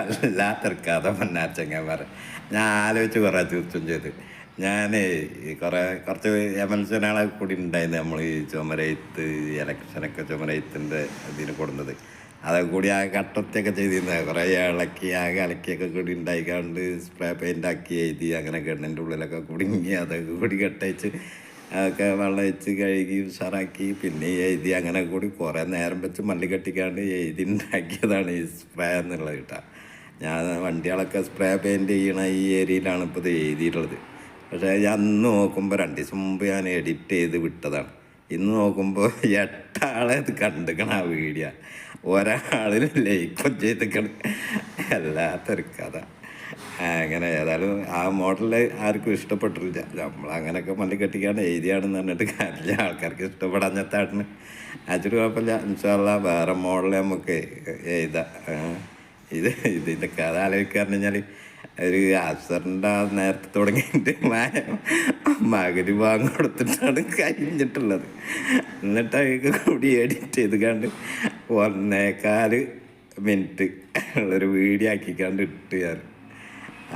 വല്ലാത്തൊരു കഥ പൊന്നാച്ചങ്ങന്മാർ ഞാൻ ആലോചിച്ച് കുറേ തീർച്ചും ചെയ്ത്. ഞാൻ കുറേ കുറച്ച് എം എൽ എമൽസനാളെ കൂടി ഉണ്ടായിരുന്നു നമ്മൾ ഈ ചുമരയത്ത് ഇലക്ഷനൊക്കെ ചുമരയത്തിന്റെ ഇതിന് കൊടുന്നത്. അതൊക്കെ കൂടി ആ കട്ടത്തൊക്കെ ചെയ്തിരുന്നത്. കുറേ ഇളക്കി ആകെ ഇളക്കിയൊക്കെ കൂടി ഉണ്ടായിക്കാണ്ട് സ്പ്രേ പെയിന്റ് ആക്കി എഴുതി അങ്ങനെ കെണ്ണിന്റെ ഉള്ളിലൊക്കെ കുടുങ്ങി അതൊക്കെ കൂടി കെട്ടയച്ച്. അതൊക്കെ വെള്ളം വെച്ച് കഴുകി ഉഷാറാക്കി. പിന്നെ എഴുതി അങ്ങനെ കൂടി കുറേ നേരം വെച്ച് മല്ലി കെട്ടിക്കാണ്ട് എഴുതി ഉണ്ടാക്കിയതാണ് ഈ സ്പ്രേ എന്നുള്ളത് കേട്ടോ. ഞാൻ വണ്ടികളൊക്കെ സ്പ്രേ പെയിന്റ് ചെയ്യണ ഈ ഏരിയയിലാണ് ഇപ്പോൾ ഇത് എഴുതിയിട്ടുള്ളത്. പക്ഷേ ഞാൻ അന്ന് നോക്കുമ്പോൾ രണ്ട് ദിവസം മുമ്പ് ഞാൻ എഡിറ്റ് ചെയ്ത് വിട്ടതാണ്. ഇന്ന് നോക്കുമ്പോൾ എട്ടാളെ ഇത് കണ്ടുക്കണം ആ വീഡിയോ. ഒരാളിന് ലൈക്കും ചെയ്തിക്കണം എല്ലാത്തൊരു കഥ. അങ്ങനെ ഏതായാലും ആ മോഡൽ ആർക്കും ഇഷ്ടപ്പെട്ടില്ല നമ്മൾ അങ്ങനെയൊക്കെ മല്ലി കെട്ടിക്കാണ് എഴുതിയാണെന്ന് പറഞ്ഞിട്ട് കാര്യമില്ല. ആൾക്കാർക്ക് ഇഷ്ടപ്പെടാഞ്ഞത്താട്ടിന് അച്ചിട്ട് കുഴപ്പമില്ല. ഇൻഷാല്ല വേറെ മോഡൽ നമുക്ക് എഴുതാം. ഇത് ഇത് ഇതിന്റെ കഥ ആലോചിക്കാന്ന് പറഞ്ഞാൽ ഒരു അസറിന്റെ നേരത്തെ തുടങ്ങിയിട്ട് മകര് വാങ്ങി കൊടുത്തിട്ടാണ് കഴിഞ്ഞിട്ടുള്ളത്. എന്നിട്ട് അതൊക്കെ കൂടി എഡിറ്റ് ചെയ്ത് കണ്ട് ഒന്നേക്കാൽ മിനിറ്റ് ഉള്ളൊരു വീഡിയോ ആക്കിക്കാണ്ട് ഇട്ട് ഞാൻ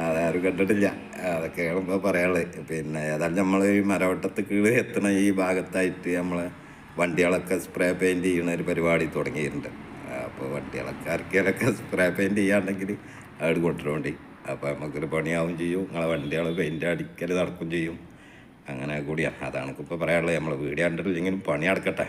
അതാരും കണ്ടിട്ടില്ല. അതൊക്കെ ഇപ്പോൾ പറയാനുള്ളത്. പിന്നെ ഏതായാലും നമ്മൾ ഈ മരവട്ടത്ത് കീഴ് എത്തണ ഈ ഭാഗത്തായിട്ട് നമ്മൾ വണ്ടികളൊക്കെ സ്പ്രേ പെയിന്റ് ചെയ്യുന്ന ഒരു പരിപാടി തുടങ്ങിയിട്ടുണ്ട്. അപ്പോൾ വണ്ടികളൊക്കെ ഇറക്കിയാലൊക്കെ സ്പ്രേ പെയിന്റ് ചെയ്യാണ്ടെങ്കിൽ അവിടെ കൊണ്ടുവരേണ്ടി. അപ്പോൾ നമുക്കൊരു പണിയാവും ചെയ്യും. നിങ്ങളെ വണ്ടികൾ പെയിന്റ് അടിക്കൽ നടക്കും ചെയ്യും. അങ്ങനെ കൂടിയാണ് അതാണ് ഇപ്പോൾ പറയാനുള്ളത്. നമ്മൾ വീട് കണ്ടിട്ടില്ലെങ്കിലും പണി നടക്കട്ടെ.